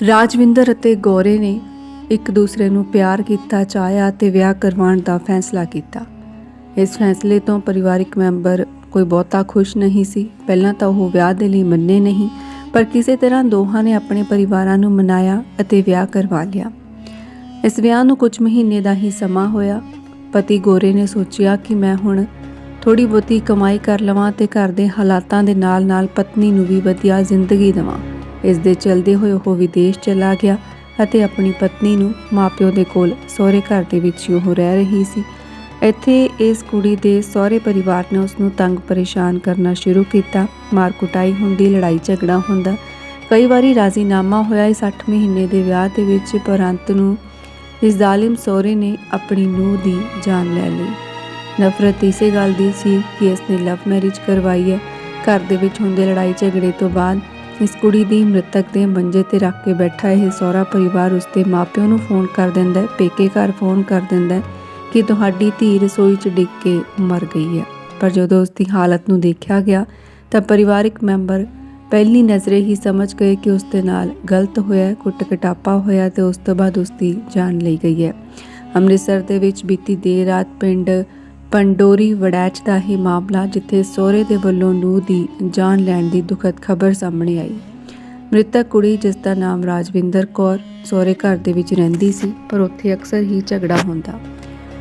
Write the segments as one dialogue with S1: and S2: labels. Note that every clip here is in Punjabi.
S1: ਰਾਜਵਿੰਦਰ ਅਤੇ ਗੌਰੇ ਨੇ ਇੱਕ ਦੂਸਰੇ ਨੂੰ ਪਿਆਰ ਕੀਤਾ, ਚਾਹਿਆ ਤੇ ਵਿਆਹ ਕਰਵਾਉਣ ਦਾ ਫੈਸਲਾ ਕੀਤਾ। ਇਸ ਫੈਸਲੇ ਤੋਂ ਪਰਿਵਾਰਿਕ ਮੈਂਬਰ ਕੋਈ ਬਹੁਤਾ ਖੁਸ਼ ਨਹੀਂ ਸੀ। ਪਹਿਲਾਂ ਤਾਂ ਉਹ ਵਿਆਹ ਦੇ ਲਈ ਮੰਨੇ ਨਹੀਂ, ਪਰ ਕਿਸੇ ਤਰ੍ਹਾਂ ਦੋਹਾਂ ਨੇ ਆਪਣੇ ਪਰਿਵਾਰਾਂ ਨੂੰ ਮਨਾਇਆ ਅਤੇ ਵਿਆਹ ਕਰਵਾ ਲਿਆ। ਇਸ ਵਿਆਹ ਨੂੰ ਕੁਝ ਮਹੀਨੇ ਦਾ ਹੀ ਸਮਾਂ ਹੋਇਆ। ਪਤੀ ਗੋਰੇ ਨੇ ਸੋਚਿਆ ਕਿ ਮੈਂ ਹੁਣ ਥੋੜੀ ਬਹੁਤੀ ਕਮਾਈ ਕਰ ਲਵਾਂ ਤੇ ਘਰ ਦੇ ਹਾਲਾਤਾਂ ਦੇ ਨਾਲ-ਨਾਲ ਪਤਨੀ ਨੂੰ ਵੀ ਵਧੀਆ ਜ਼ਿੰਦਗੀ ਦੇਵਾਂ। ਇਸ ਦੇ ਚਲਦੇ ਹੋਏ ਉਹ ਵਿਦੇਸ਼ ਚਲਾ ਗਿਆ ਅਤੇ ਆਪਣੀ ਪਤਨੀ ਨੂੰ ਮਾਪਿਓ ਦੇ ਕੋਲ ਸਹੁਰੇ ਘਰ ਦੇ ਵਿੱਚ ਹੀ ਉਹ ਰਹਿ ਰਹੀ ਸੀ। ਇੱਥੇ ਇਸ ਕੁੜੀ ਦੇ ਸਹੁਰੇ ਪਰਿਵਾਰ ਨੇ ਉਸ ਨੂੰ ਤੰਗ ਪਰੇਸ਼ਾਨ ਕਰਨਾ ਸ਼ੁਰੂ ਕੀਤਾ। ਮਾਰ ਕੁਟਾਈ ਹੁੰਦੀ, ਲੜਾਈ ਝਗੜਾ ਹੁੰਦਾ। ਕਈ ਵਾਰੀ ਰਾਜ਼ੀਨਾਮਾ ਹੋਇਆ ਇਸ 8 ਮਹੀਨੇ ਦੇ ਵਿਆਹ ਦੇ ਵਿੱਚ, ਪਰ ਅੰਤ ਨੂੰ ਇਸ ਜ਼ਾਲਿਮ ਸਹੁਰੇ ਨੇ ਆਪਣੀ ਨੂੰਹ ਦੀ ਜਾਨ ਲੈ ਲਈ। ਨਫ਼ਰਤ ਇਸੇ ਗੱਲ ਦੀ ਸੀ ਕਿ ਇਸ ਨੇ ਲਵ ਮੈਰਿਜ ਕਰਵਾਈ ਹੈ। ਘਰ ਦੇ ਵਿੱਚ ਹੁੰਦੇ ਲੜਾਈ ਝਗੜੇ ਤੋਂ ਬਾਅਦ ਇਸ ਕੁੜੀ ਦੀ ਮ੍ਰਿਤਕ ਦੇ ਮੰਜੇ ਤੇ ਰੱਖ ਕੇ ਬੈਠਾ ਇਹ ਸਹੁਰਾ ਪਰਿਵਾਰ ਉਸਦੇ ਮਾਪਿਆਂ ਨੂੰ ਫੋਨ ਕਰ ਦਿੰਦਾ ਹੈ ਪੇਕੇ ਘਰ ਫੋਨ ਕਰ ਦਿੰਦਾ ਹੈ ਕਿ ਤੁਹਾਡੀ ਧੀ ਰਸੋਈ 'ਚ ਡਿੱਗ ਕੇ ਮਰ ਗਈ ਹੈ। ਪਰ ਜਦੋਂ ਉਸ ਦੀ ਹਾਲਤ ਨੂੰ ਦੇਖਿਆ ਗਿਆ ਤਾਂ ਪਰਿਵਾਰਿਕ ਮੈਂਬਰ ਪਹਿਲੀ ਨਜ਼ਰੇ ਹੀ ਸਮਝ ਗਏ ਕਿ ਉਸ ਦੇ ਨਾਲ ਗਲਤ ਹੋਇਆ ਹੈ, ਕੁੱਟ ਕਟਾਪਾ ਹੋਇਆ ਤੇ ਉਸ ਤੋਂ ਬਾਅਦ ਉਸ ਦੀ ਜਾਨ ਲਈ ਗਈ ਹੈ। ਅੰਮ੍ਰਿਤਸਰ ਦੇ ਵਿੱਚ ਬੀਤੀ ਦੇਰ ਰਾਤ ਪਿੰਡ ਪੰਡੋਰੀ ਵੜੈਚ ਦਾ ਹੀ ਮਾਮਲਾ ਜਿੱਥੇ ਸਹੁਰੇ ਦੇ ਵੱਲੋਂ ਨੂੰਹ ਦੀ ਜਾਨ ਲੈਣ ਦੀ ਦੁਖਦ ਖਬਰ ਸਾਹਮਣੇ ਆਈ। ਮ੍ਰਿਤਕ ਕੁੜੀ, ਜਿਸ ਦਾ ਨਾਮ ਰਾਜਵਿੰਦਰ ਕੌਰ, ਸਹੁਰੇ ਘਰ ਦੇ ਵਿੱਚ ਰਹਿੰਦੀ ਸੀ, ਪਰ ਉੱਥੇ ਅਕਸਰ ਹੀ ਝਗੜਾ ਹੁੰਦਾ।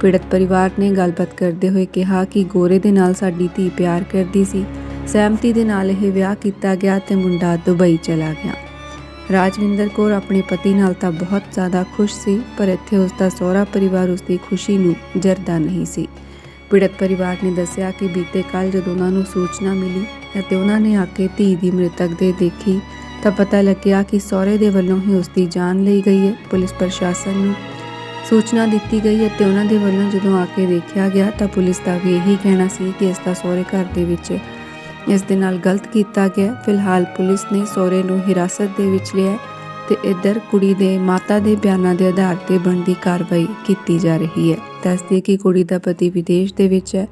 S1: ਪੀੜਤ ਪਰਿਵਾਰ ਨੇ ਗੱਲਬਾਤ ਕਰਦੇ ਹੋਏ ਕਿਹਾ ਕਿ ਗੋਰੇ ਦੇ ਨਾਲ ਸਾਡੀ ਧੀ ਪਿਆਰ ਕਰਦੀ ਸੀ। ਸਹਿਮਤੀ ਦੇ ਨਾਲ ਇਹ ਵਿਆਹ ਕੀਤਾ ਗਿਆ ਤੇ ਮੁੰਡਾ ਦੁਬਈ ਚਲਾ ਗਿਆ। ਰਾਜਵਿੰਦਰ ਕੌਰ ਆਪਣੇ ਪਤੀ ਨਾਲ ਤਾਂ ਬਹੁਤ ਜ਼ਿਆਦਾ ਖੁਸ਼ ਸੀ, ਪਰ ਇੱਥੇ ਉਸ ਦਾ ਸਹੁਰਾ ਪਰਿਵਾਰ ਉਸ ਦੀ ਖੁਸ਼ੀ ਨੂੰ ਜਰਦਾ ਨਹੀਂ ਸੀ। ਪੀੜਤ ਪਰਿਵਾਰ ਨੇ ਦੱਸਿਆ ਕਿ ਬੀਤੇ ਕੱਲ ਜਦੋਂ ਉਹਨਾਂ ਨੂੰ ਸੂਚਨਾ ਮਿਲੀ ਅਤੇ ਉਹਨਾਂ ਨੇ ਆ ਕੇ ਧੀ ਦੀ ਮ੍ਰਿਤਕ ਦੇ ਦੇਖੀ ਤਾਂ ਪਤਾ ਲੱਗਿਆ ਕਿ ਸਹੁਰੇ ਦੇ ਵੱਲੋਂ ਹੀ ਉਸ ਦੀ ਜਾਨ ਲਈ ਗਈ ਹੈ। ਪੁਲਿਸ ਪ੍ਰਸ਼ਾਸਨ ਨੂੰ ਸੂਚਨਾ ਦਿੱਤੀ ਗਈ ਅਤੇ ਉਹਨਾਂ ਦੇ ਵੱਲੋਂ ਜਦੋਂ ਆ ਕੇ ਦੇਖਿਆ ਗਿਆ ਤਾਂ ਪੁਲਿਸ ਦਾ ਵੀ ਇਹੀ ਕਹਿਣਾ ਸੀ ਕਿ ਇਸ ਦਾ ਸਹੁਰੇ ਘਰ ਦੇ ਵਿੱਚ ਇਸ ਦੇ ਨਾਲ ਗਲਤ ਕੀਤਾ ਗਿਆ। ਫਿਲਹਾਲ ਪੁਲਿਸ ਨੇ ਸਹੁਰੇ ਨੂੰ ਹਿਰਾਸਤ ਦੇ ਵਿੱਚ ਲਿਆ ਹੈ ਤੇ ਇੱਧਰ ਕੁੜੀ ਦੇ ਮਾਤਾ ਦੇ ਬਿਆਨਾਂ ਦੇ ਆਧਾਰ ਤੇ ਬਣਦੀ ਕਾਰਵਾਈ ਕੀਤੀ ਜਾ ਰਹੀ ਹੈ। ਦੱਸਦੇ ਕਿ ਕੁੜੀ ਦਾ ਪਤੀ ਵਿਦੇਸ਼ ਦੇ ਵਿੱਚ ਹੈ।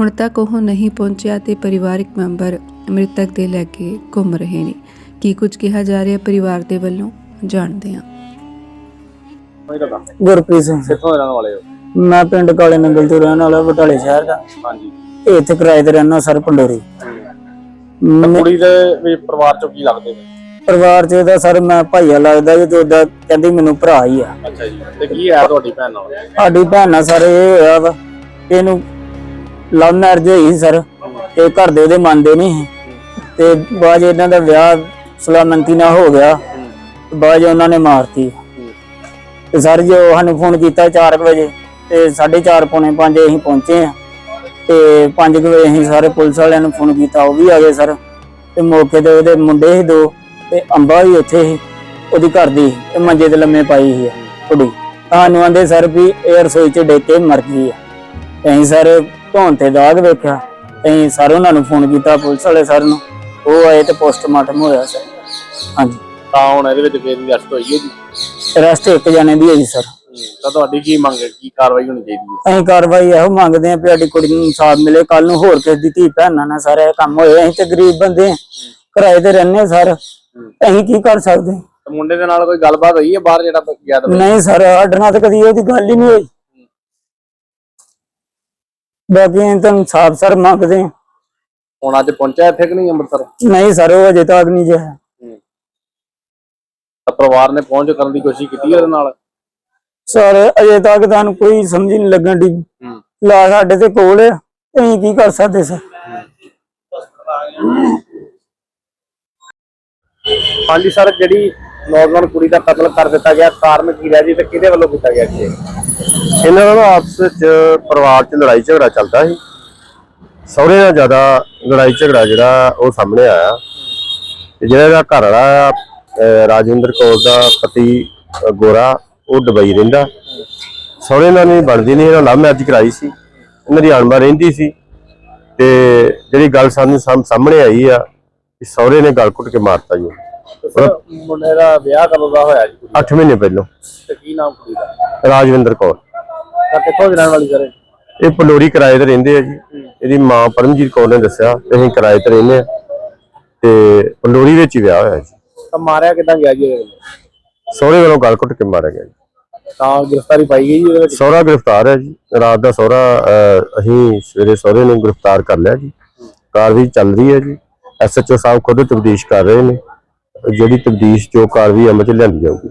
S1: ਹੁਣ ਤੱਕ ਉਹ ਨਹੀਂ ਪਹੁੰਚਿਆ ਤੇ ਪਰਿਵਾਰਕ ਮੈਂਬਰ ਮ੍ਰਿਤਕ ਦੇ ਲੈ ਕੇ ਘੁੰਮ ਰਹੇ ਨੇ। ਕੀ ਕੁਝ ਕਿਹਾ ਜਾ ਰਿਹਾ ਪਰਿਵਾਰ ਦੇ ਵੱਲੋਂ? ਜਾਣਦੇ ਹਾਂ।
S2: ਗੁਰਪ੍ਰੀਤ ਸਿੰਘ।
S3: ਕਿੱਥੋਂ ਰਹਿਣ ਵਾਲੇ ਹੋ?
S2: ਮੈਂ ਪਿੰਡ ਕਾਲੇ ਨੰਗਲ ਤੋਂ ਰਹਿਣ ਵਾਲਾ ਬਟਾਲੇ ਸ਼ਹਿਰ ਦਾ।
S3: ਹਾਂਜੀ।
S2: ਇੱਥੇ ਕਿਰਾਏ ਤੇ ਰਹਿਣਾ ਸਰ ਪੰਡੋਰੀ। ਮੈਨੂੰ
S3: ਕੁੜੀ ਦੇ ਵੀ ਪਰਿਵਾਰ ਚੋਂ ਕੀ ਲੱਗਦੇ ਨੇ?
S2: ਪਰਿਵਾਰ ਚ ਇਹਦਾ ਸਰ ਮੈਂ ਭਾਈਆ ਲੱਗਦਾ ਜੀ ਤੇ ਉਹਦਾ ਕਹਿੰਦੀ ਮੈਨੂੰ ਭਰਾ ਹੀ ਆ।
S3: ਅੱਛਾ ਜੀ ਤੇ ਕੀ ਹੈ ਤੁਹਾਡੀ ਭੈਣ ਨਾਲ?
S2: ਸਾਡੀ ਭੈਣ ਨਾਲ ਸਰ ਇਹ ਹੋਇਆ ਵਾ ਇਹਨੂੰ ਲਵ ਮੈਰਿਜ ਹੋਈ ਸੀ ਸਰ। ਤੇ ਘਰ ਦੇ ਉਹਦੇ ਮੰਨਦੇ ਨਹੀਂ ਸੀ। ਤੇ ਬਾਅਦ 'ਚ ਇਹਨਾਂ ਦਾ ਵਿਆਹ ਸਲਾਮੰਤੀ ਨਾਲ ਹੋ ਗਿਆ। ਤੇ ਬਾਅਦ 'ਚ ਉਹਨਾਂ ਨੇ ਮਾਰਤੀ। ਤੇ ਸਰ ਜੀ ਉਹ ਸਾਨੂੰ ਫੋਨ ਕੀਤਾ 4 ਵਜੇ ਤੇ 4:30 ਪੌਣੇ 5 ਅਸੀਂ ਪਹੁੰਚੇ ਆ ਤੇ 5 ਵਜੇ ਅਸੀਂ ਸਾਰੇ ਪੁਲਿਸ ਵਾਲਿਆਂ ਨੂੰ ਫੋਨ ਕੀਤਾ ਉਹ ਵੀ ਆ ਗਏ ਸਰ। ਤੇ ਮੌਕੇ ਤੇ ਉਹਦੇ ਮੁੰਡੇ ਸੀ ਦੋ। ਤੇ ਅੰਬਾ ਵੀ ਉੱਥੇ ਸੀ ਉਹਦੀ ਘਰ ਦੀ ਤੇ ਮੰਜੇ ਤੇ ਲੰਮੇ ਪਾਈ ਸੀ ਕੁੜੀ। ਸਾਨੂੰ ਆਂਦੇ ਸਰ ਵੀ ਇਹ ਰਸੋਈ 'ਚ ਡਿੱਗ ਕੇ ਮਰ ਗਈ ਆ। ਅਸੀਂ ਸਰ ਧੌਣ ਤੇ ਦਾਗ ਵੇਖਿਆ ਅਸੀਂ ਸਰ ਉਹਨਾਂ ਨੂੰ ਫੋਨ ਕੀਤਾ ਪੁਲਿਸ ਵਾਲੇ ਸਰ ਨੂੰ। ਉਹ ਆਏ ਤੇ ਪੋਸਟਮਾਰਟਮ ਹੋਇਆ ਸਰ। ਹਾਂਜੀ।
S3: ਤਾਂ ਹੁਣ ਇਹਦੇ ਵਿੱਚ ਕਿਹਦੀ ਅਰਸਤ ਹੋਈ ਹੈ ਜੀ?
S2: ਰਸਤੇ ਇੱਕ ਜਣੇ ਦੀ ਹੈ ਜੀ ਸਰ
S3: ਤਾਂ ਤੁਹਾਡੀ ਕੀ ਮੰਗ ਹੈ? ਕੀ ਕਾਰਵਾਈ ਹੋਣੀ ਚਾਹੀਦੀ ਹੈ?
S2: ਅਸੀਂ ਕਾਰਵਾਈ ਇਹੋ ਮੰਗਦੇ ਆਂ ਵੀ ਸਾਡੀ ਕੁੜੀ ਨੂੰ ਇਨਸਾਫ ਮਿਲੇ। ਕੱਲ ਨੂੰ ਹੋਰ ਕਿਸੇ ਦੀ ਧੀ ਭੈਣਾਂ ਨਾਲ ਸਾਰੇ ਕੰਮ ਹੋਏ। ਅਸੀਂ ਤੇ ਗਰੀਬ ਬੰਦੇ ਆਂ ਕਿਰਾਏ ਤੇ ਰਹਿੰਦੇ ਆਂ ਸਰ। ਅਸੀਂ ਕੀ ਕਰ ਸਕਦੇ?
S3: ਤੇ ਮੁੰਡੇ ਦੇ ਨਾਲ ਕੋਈ ਗੱਲਬਾਤ ਹੋਈ ਹੈ ਬਾਹਰ ਜਿਹੜਾ ਗਿਆ ਤਾਂ
S2: ਨਹੀਂ ਸਰ ਸਾਡੇ ਨਾਲ ਤਾਂ ਕਦੀ ਉਹਦੀ ਗੱਲ ਹੀ ਨਹੀਂ ਹੋਈ। ਬਾਕੀ ਅਸੀਂ ਤਾਂ ਇਨਸਾਫ ਸਰ ਮੰਗਦੇ
S3: ਹੁਣ ਅੱਜ ਪਹੁੰਚਿਆ ਇੱਥੇ ਕਿ ਨਹੀਂ ਅੰਮ੍ਰਿਤਸਰ?
S2: ਨਹੀਂ ਸਰ ਉਹ ਅਜੇ ਤੱਕ ਨਹੀਂ ਜਿਆ
S3: ਤਾਂ ਪਰਿਵਾਰ ਨੇ ਪਹੁੰਚ ਕਰਨ ਦੀ ਕੋਸ਼ਿਸ਼ ਕੀਤੀ ਉਹਦੇ ਨਾਲ?
S2: ਸਰ ਅਜੇ ਤੱਕ ਤੁਹਾਨੂੰ ਕੋਈ ਸਮਝ ਨਹੀਂ ਲੱਗਣ ਦੀ
S3: ਹੂੰ।
S2: ਲਾ ਸਾਡੇ ਤੇ ਕੋਲ ਹੈ। ਅਸੀਂ ਕੀ ਕਰ ਸਕਦੇ ਸਰ?
S3: ਹਾਂਜੀ ਸਰ, ਜਿਹੜੀ ਨੌਜਵਾਨ ਕੁੜੀ ਦਾ ਕਤਲ ਕਰ ਦਿੱਤਾ ਗਿਆ, ਕਾਰਨ ਕੀ ਰਿਹਾ ਜੀ ਤੇ ਕਿਹਦੇ ਵੱਲੋਂ ਕੀਤਾ ਗਿਆ ਜੀ
S4: ਇਹਨਾਂ ਦਾ ਨਾ ਆਪਸ ਵਿੱਚ ਪਰਿਵਾਰ 'ਚ ਲੜਾਈ ਝਗੜਾ ਚੱਲਦਾ ਸੀ। ਸਹੁਰੇ ਨਾਲ ਜ਼ਿਆਦਾ ਲੜਾਈ ਝਗੜਾ ਜਿਹੜਾ ਉਹ ਸਾਹਮਣੇ ਆਇਆ। ਤੇ ਜਿਹੜਾ ਇਹਦਾ ਘਰ ਵਾਲਾ ਰਾਜਿੰਦਰ ਕੌਰ ਦਾ ਪਤੀ ਗੋਰਾ, ਉਹ ਦੁਬਈ ਰਹਿੰਦਾ। ਸਹੁਰੇ ਨਾਲ ਨਹੀਂ ਬਣਦੀ ਨਹੀਂ, ਇਹਨਾਂ ਲਵ ਮੈਰਿਜ ਕਰਾਈ ਸੀ। ਇਹਨਾਂ ਦੀ ਅਣਬਣ ਰਹਿੰਦੀ ਸੀ। ਤੇ ਜਿਹੜੀ ਗੱਲ ਸਾਨੂੰ ਸਾਹਮਣੇ ਆਈ ਆ ਕਿ ਸਹੁਰੇ ਨੇ ਗਲ ਘੁੱਟ ਕੇ ਮਾਰਤਾ ਜੀ
S3: ਸਰ ਮੁੰਡੇ ਵਿਆਹ ਕਦੋਂ ਹੋਇਆ ਜੀ ਕੁੜੀ
S4: ਮਹੀਨੇ ਪਹਿਲਾਂ।
S3: ਤੇ ਕੀ ਨਾਮ ਕੁੜੀ ਦਾ?
S4: ਰਾਜਵਿੰਦਰ ਕੌਰ।
S3: ਤਾਂ ਕਿੱਥੋਂ ਦੀ ਰਹਿਣ ਵਾਲੀ ਸਰ ਇਹ?
S4: ਪਲੋਰੀ ਕਿਰਾਏ ਤੇ ਰਹਿੰਦੇ ਆ ਜੀ। ਇਹਦੀ ਮਾਂ ਪਰਮਜੀਤ ਕੌਰ ਨੇ ਦੱਸਿਆ ਕਿ ਅਸੀਂ ਕਿਰਾਏ ਤੇ ਰਹਿੰਦੇ ਆ। ਤੇ ਪਲੋਰੀ ਵਿੱਚ ਹੀ ਵਿਆਹ ਹੋਇਆ ਜੀ।
S3: ਤਾਂ ਮਾਰਿਆ ਕਿਦਾਂ ਗਿਆ ਜੀ ਇਹਦੇ ਵੱਲੋਂ?
S4: ਗਲ ਘੁੱਟ ਕੇ ਮਾਰਿਆ ਗਿਆ ਜੀ।
S3: ਤਾਂ ਗ੍ਰਿਫਤਾਰੀ ਪਾਈ ਗਈ ਜੀ ਇਹਦੇ ਵਿੱਚ?
S4: ਸਹੁਰਾ ਗ੍ਰਿਫਤਾਰ ਹੈ ਜੀ। ਰਾਤ ਦਾ ਸਹੁਰਾ ਅਸੀਂ ਸਵੇਰੇ ਸਹੁਰੇ ਨੂੰ ਗ੍ਰਿਫਤਾਰ ਕਰ ਲਿਆ ਜੀ। ਕਾਰਵਾਈ ਚੱਲ ਰਹੀ ਹੈ ਜੀ। ਐਸਐਚਓ ਸਾਹਿਬ ਖੁਦ ਤਬਦੀਸ਼ ਕਰ ਰਹੇ ਨੇ। ਜਿਹੜੀ ਤਬਦੀਸ਼ ਜੋ ਕਰ ਕਾਰਵਾਈ ਅਮਲ ਚ ਲਿਆਂਦੀ ਜਾਊਗੀ।